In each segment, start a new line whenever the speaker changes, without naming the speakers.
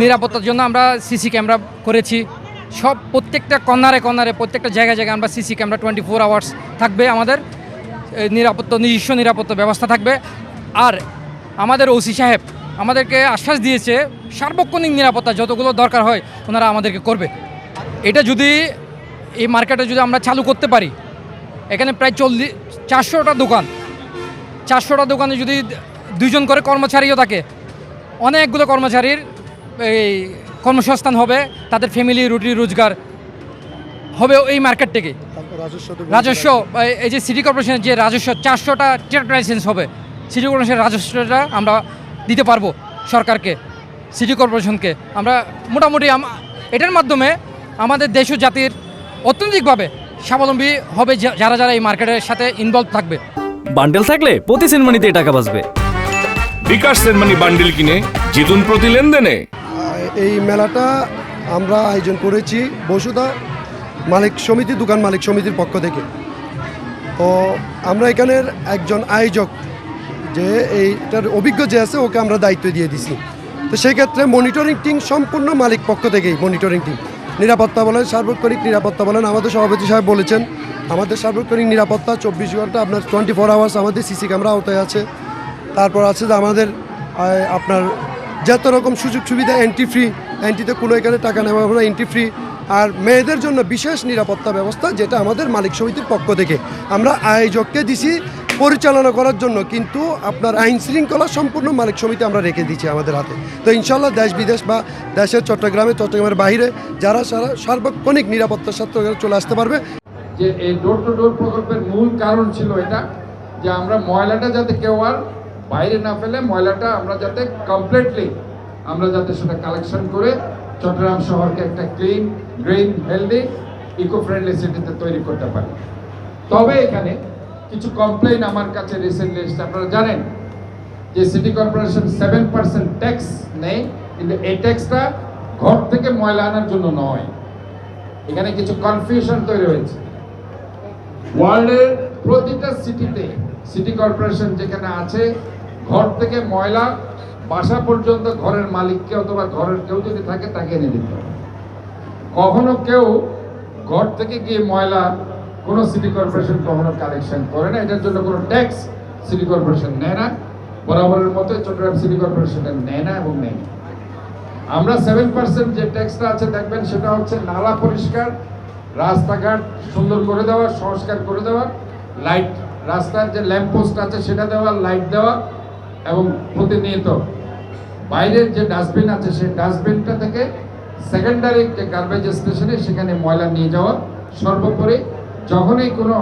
নিরাপত্তার জন্য আমরা সিসি ক্যামেরা করেছি। সব প্রত্যেকটা কর্নারে কর্নারে, প্রত্যেকটা জায়গায় জায়গায় আমরা CC camera twenty four hours থাকবে আমাদের। নিরাপত্তা, নিজস্ব নিরাপত্তা ব্যবস্থা থাকবে। আর আমাদের ওসি সাহেব আমাদেরকে আশ্বাস দিয়েছে, সার্বক্ষণিক নিরাপত্তা যতগুলো দরকার হয় ওনারা আমাদেরকে করবে। এটা যদি এই মার্কেটে যদি আমরা চালু করতে পারি, এখানে প্রায় চল্লিশ, চারশোটা দোকান। চারশোটা দোকানে যদি দুজন করে কর্মচারীও থাকে, অনেকগুলো কর্মচারীর এই কর্মসংস্থান হবে তাদের ফ্যামিলি রুটি রোজগার হবে এই মার্কেট থেকে।
রাজস্ব
এই- এই যে সিটি কর্পোরেশনের যে রাজস্ব চারশোটা ট্রেড লাইসেন্স হবে। সিটি কর্পোরেশনের রাজস্বটা আমরা দিতে পারব সরকারকে সিটি কর্পোরেশনকে আমরা মোটামুটি এটার মাধ্যমে আমাদের দেশ ও জাতির অর্থনৈতিকভাবে স্বাবলম্বী হবে যা- যারা যারা এই মার্কেটের সাথে ইনভলভ থাকবে।
বান্ডেল থাকলে প্রতি সেনমানিতে টাকা বাঁচবে।
বিকাশ সেনমানি বান্ডিল কিনে জিতুন প্রতি লেনদেনে।
এই মেলাটা আমরা আয়োজন করেছি বসুধা মালিক সমিতি, দোকান মালিক সমিতির পক্ষ থেকে। তো আমরা এখানের একজন আয়োজক যে এইটার অভিজ্ঞ যে আছে, ওকে আমরা দায়িত্ব দিয়ে দিছি। তো সেই ক্ষেত্রে মনিটরিং টিম সম্পূর্ণ মালিক পক্ষ থেকেই মনিটরিং টিম নিরাপত্তা বলেন, সার্বক্ষণিক নিরাপত্তা বলেন, আমাদের সভাপতি সাহেব বলেছেন, আমাদের সার্বক্ষণিক নিরাপত্তা চব্বিশ ঘণ্টা, আপনার টোয়েন্টি ফোর আওয়ার্স আমাদের সিসি ক্যামেরা আওতায় আছে। তারপর আছে যে আমাদের আপনার যত রকম সুযোগ সুবিধা এন্ট্রি ফ্রি এন্ট্রিতে কোনো এখানে টাকা নেওয়া হবে এন্ট্রি ফ্রি আর মেয়েদের জন্য বিশেষ নিরাপত্তা ব্যবস্থা, যেটা আমাদের মালিক সমিতির পক্ষ থেকে আমরা আয়োজককে দিছি পরিচালনা করার জন্য। কিন্তু আপনার আইন শৃঙ্খলা সম্পূর্ণ মালিক সমিতি আমরা রেখে দিচ্ছি আমাদের হাতে। তো ইনশাল্লাহ দেশ বিদেশ বা দেশের চট্টগ্রামে, চট্টগ্রামের বাইরে যারা সারা সার্বক্ষণিক নিরাপত্তার সাথে চলে আসতে পারবে।
যে এই ডোর টু ডোর প্রকল্পের মূল কারণ ছিল এটা, যে আমরা ময়লাটা যাতে কেউ আর বাইরে না ফেলে ময়লাটা আমরা যাতে কমপ্লিটলি আমরা যাতে সেটা কালেকশন করে চট্টগ্রাম শহরকে একটা clean green healthy eco friendly সিটিতে তৈরি করতে পারি। তবে এখানে কিছু কমপ্লেইন আমার কাছে রিসেন্টলি এসেছে। আপনারা জানেন যে city corporation seven percent tax নেই কিন্তু এই ট্যাক্সটা ঘর থেকে ময়লা আনার জন্য নয়। এখানে কিছু কনফিউশন তৈরি হয়েছে। ওয়ার্ল্ডের প্রতিটা সিটিতে সিটি কর্পোরেশন যেখানে আছে ঘর থেকে ময়লা বাসা পর্যন্ত ঘরের মালিককে অথবা ঘরের কেউ যদি থাকে তাকে এনে দিতে হবে কখনো কেউ ঘর থেকে গিয়ে ময়লা কোনো সিটি কর্পোরেশন কখনো কালেকশন করে না, এটার জন্য কোনো ট্যাক্স সিটি কর্পোরেশন নেয় না, বরাবরের মতো চট্টগ্রাম সিটি কর্পোরেশনের নেয় না এবং নেয়। আমরা সেভেন পার্সেন্ট যে ট্যাক্সটা আছে দেখবেন, সেটা হচ্ছে নালা পরিষ্কার, রাস্তাঘাট সুন্দর করে দেওয়া, সংস্কার করে দেওয়া, লাইট, রাস্তার যে ল্যাম্প পোস্ট আছে সেটা দেওয়া, লাইট দেওয়া এবং প্রতিনিয়ত। বাইরের যে ডাস্টবিন আছে, সেই ডাস্টবিনটা থেকে সেকেন্ডারি যে গার্বেজ স্টেশনে সেখানে ময়লা নিয়ে যাওয়া সর্বোপরি। যখনই কোনো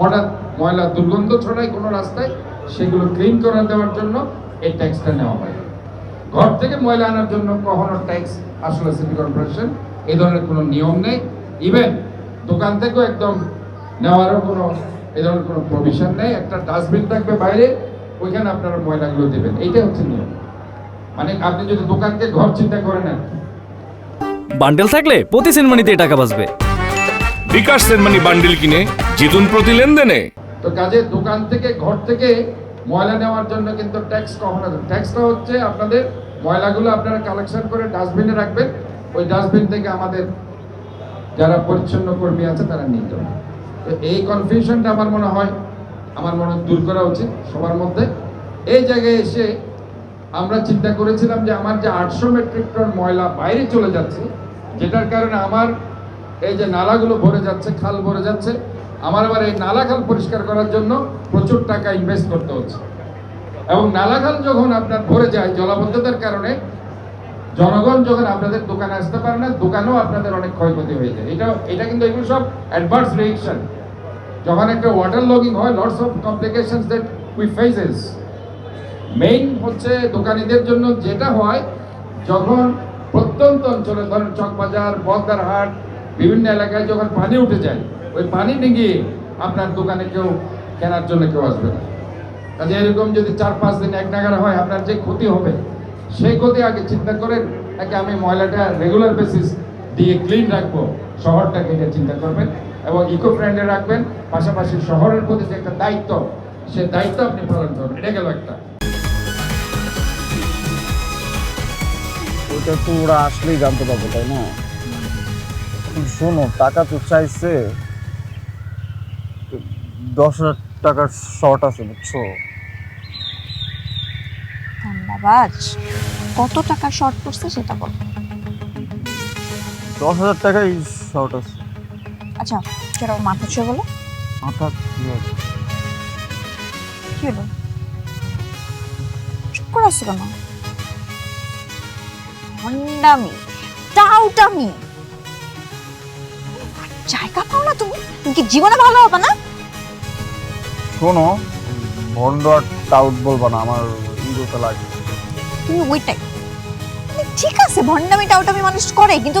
হঠাৎ ময়লা দুর্গন্ধ ছড়ায় কোনো রাস্তায়, সেগুলো ক্লিন করে দেওয়ার জন্য এই ট্যাক্সটা নেওয়া হয়। ঘর থেকে ময়লা আনার জন্য কখনো ট্যাক্স আসলে সিটি কর্পোরেশন এই ধরনের কোনো নিয়ম নেই। ইভেন দোকান থেকেও একদম নেওয়ারও কোনো এই ধরনের কোনো প্রভিশন নেই। একটা ডাস্টবিন থাকবে বাইরে ওইখানে আপনারা ময়লাগুলো দেবেন। এইটাই হচ্ছে নিয়ম। মানে আপনি যদি দোকানকে ঘর চিন্তা করে নেন
বান্ডেল থাকলে প্রতি সেনমানিতে টাকা বাঁচবে।
বিকাশ সেনমানি বান্ডিল কিনে জিতুন প্রতি লেনদেনে।
তো কাজে দোকান থেকে ঘর থেকে ময়লা নেওয়ার জন্য কিন্তু ট্যাক্স কখনো ট্যাক্সটা হচ্ছে আপনাদের ময়লাগুলো আপনারা কালেকশন করে ডাস্টবিনে রাখবেন। ওই ডাস্টবিন থেকে আমাদের যারা পরিচ্ছন্ন কর্মী আছে তারা নিতে হবে তো এই কনফিউশনটা আমার মনে হয় আমার মনে দূর করা উচিত সবার মধ্যে। এই জায়গায় এসে আমরা চিন্তা করেছিলাম যে আমার যে আটশো মেট্রিক টন ময়লা বাইরে চলে যাচ্ছে, যেটার কারণে আমার এই যে নালাগুলো ভরে যাচ্ছে, খাল ভরে যাচ্ছে, আমার আবার এই নালা খাল পরিষ্কার করার জন্য প্রচুর টাকা ইনভেস্ট করতে হচ্ছে। এবং নালাখাল যখন আপনার ভরে যায় জলাবদ্ধতার কারণে, জনগণ যখন আপনাদের দোকানে আসতে পারে না, দোকানেও আপনাদের অনেক ক্ষয়ক্ষতি হয়ে যায়। এটা এটা কিন্তু এগুলো সব অ্যাডভান্স রিয়েকশন যখন একটা ওয়াটার লগিং হয় lots of complications that we faces main হচ্ছে দোকানিদের জন্য যেটা হয়, যখন প্রত্যন্ত অঞ্চলে, ধরেন চকবাজার বকদারহাট বিভিন্ন এলাকায় যখন পানি উঠে যায়, ওই পানি ডিঙিয়ে আপনার দোকানে কেউ কেনার জন্য কেউ আসবে না। কাজে এরকম যদি চার পাঁচ দিন এক নাগারে হয়, আপনার যে ক্ষতি হবে, সেই ক্ষতি আগে চিন্তা করেন নাকি আমি ময়লাটা রেগুলার বেসিস দিয়ে ক্লিন রাখব, শহরটাকে এটা চিন্তা করবেন। এবং ইকো ফ্রেন্ডলি রাখবেন পাশাপাশি শহরের প্রতি যে একটা দায়িত্ব সে দায়িত্ব আপনি পালন করবেন। এটা গেল একটা।
এটা তো ওরা আসলেই জানতে পারবে তাই না? শোনো টাকা তো চাইছে। দশ হাজার টাকার শর্ট আছে বুঝছ?
ধন্যবাদ। কত টাকা শর্ট পড়ছে সেটা বল।
দশ হাজার টাকাই শর্ট আছে।
আচ্ছা সেটা ওর মাথা ছুঁয়ে বলো।
মাথা কি
হলো? চুপ করে আসছো কেন? ভণ্ডামি টাউটামি। জায়গা পাও না তুমি? তুমি কি জীবনে ভালো হবে না?
শোনো ভন্ড আর টাউট বলবা না আমার ইগোতে লাগে।
তুমি ওইটাই। মানে ঠিক আছে ভণ্ডামি টাউটামি মানুষ করে কিন্তু